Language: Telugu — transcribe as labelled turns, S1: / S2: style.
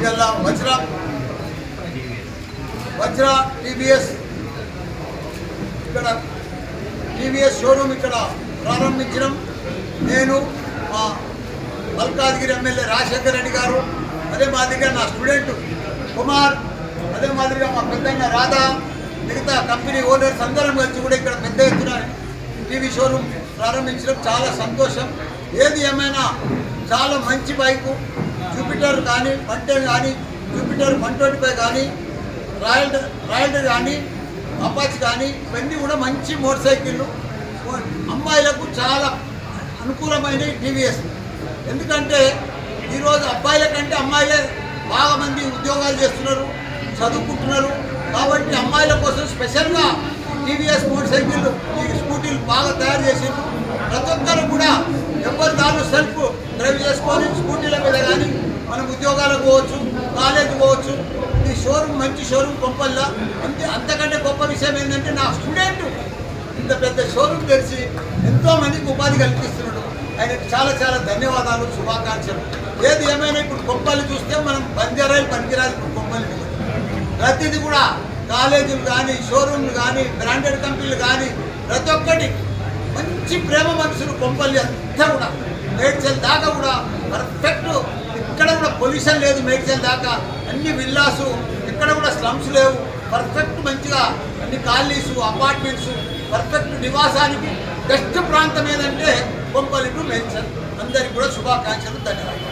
S1: జిల్లా వజ్ర వజ్ర టీవీఎస్ ఇక్కడ టీవీఎస్ షోరూమ్ ఇక్కడ ప్రారంభించడం నేను మా మల్కాజ్గిరి ఎమ్మెల్యే రాజశేఖర్ రెడ్డి గారు అదే మాదిరిగా నా స్టూడెంట్ కుమార్ అదే మాదిరిగా మా పెద్దన్న రాధా మిగతా కంపెనీ ఓనర్స్ అందరం కలిసి కూడా ఇక్కడ పెద్ద ఎత్తున టీవీ షోరూమ్ ప్రారంభించడం చాలా సంతోషం. ఏది ఏమైనా చాలా మంచి బైకు కానీ పంటెన్ కానీ జూపిటర్ వన్ ట్వంటీ ఫైవ్ కానీ రాయల్ రాయల్ కానీ అపాచ్ కానీ ఇవన్నీ కూడా మంచి మోటార్ సైకిళ్ళు. అమ్మాయిలకు చాలా అనుకూలమైన టీవీఎస్ ఎందుకంటే ఈరోజు అబ్బాయిల కంటే అమ్మాయిలే బాగా మంది ఉద్యోగాలు చేస్తున్నారు చదువుకుంటున్నారు. కాబట్టి అమ్మాయిల కోసం స్పెషల్గా టీవీఎస్ మోటార్ సైకిళ్ళు ఈ స్కూటీలు బాగా తయారు చేసిండ్రు ప్రతి ఒక్కరు కూడా ఎవరు దాని సెల్ఫ్ డ్రైవ్ చేసుకొని స్కూటీల మీద కానీ మనం ఉద్యోగాలకు పోవచ్చు కాలేజీ పోవచ్చు. ఈ షోరూమ్ మంచి షోరూమ్ గొప్పల్లా. అంతే అంతకంటే గొప్ప విషయం ఏంటంటే నా స్టూడెంట్ ఇంత పెద్ద షోరూమ్ తెరిచి ఎంతోమందికి ఉపాధి కల్పిస్తున్నాడు. ఆయనకు చాలా చాలా ధన్యవాదాలు శుభాకాంక్షలు. ఏది ఏమైనా ఇప్పుడు గొప్పలు చూస్తే మనం బంజారాయి పనికిరాలి ఇప్పుడు గొప్పలు ప్రతిదీ కూడా కాలేజీలు కానీ షోరూమ్లు కానీ బ్రాండెడ్ కంపెనీలు కానీ ప్రతి ఒక్కటి మంచి ప్రేమ మనుషులు కొంపల్లి అంతా కూడా. మేడ్చల్ దాకా కూడా పర్ఫెక్ట్ పొల్యూషన్ లేదు మెడిసిన్ దాకా. అన్ని విల్లాసు ఎక్కడ కూడా స్లమ్స్ లేవు. పర్ఫెక్ట్ మంచిగా అన్ని కాలనీస్ అపార్ట్మెంట్స్ పర్ఫెక్ట్ నివాసానికి బెస్ట్ ప్రాంతం ఏదంటే కొంపల్లి టు మెడిసిన్ అందరికీ కూడా శుభాకాంక్షలు ధన్యవాదాలు.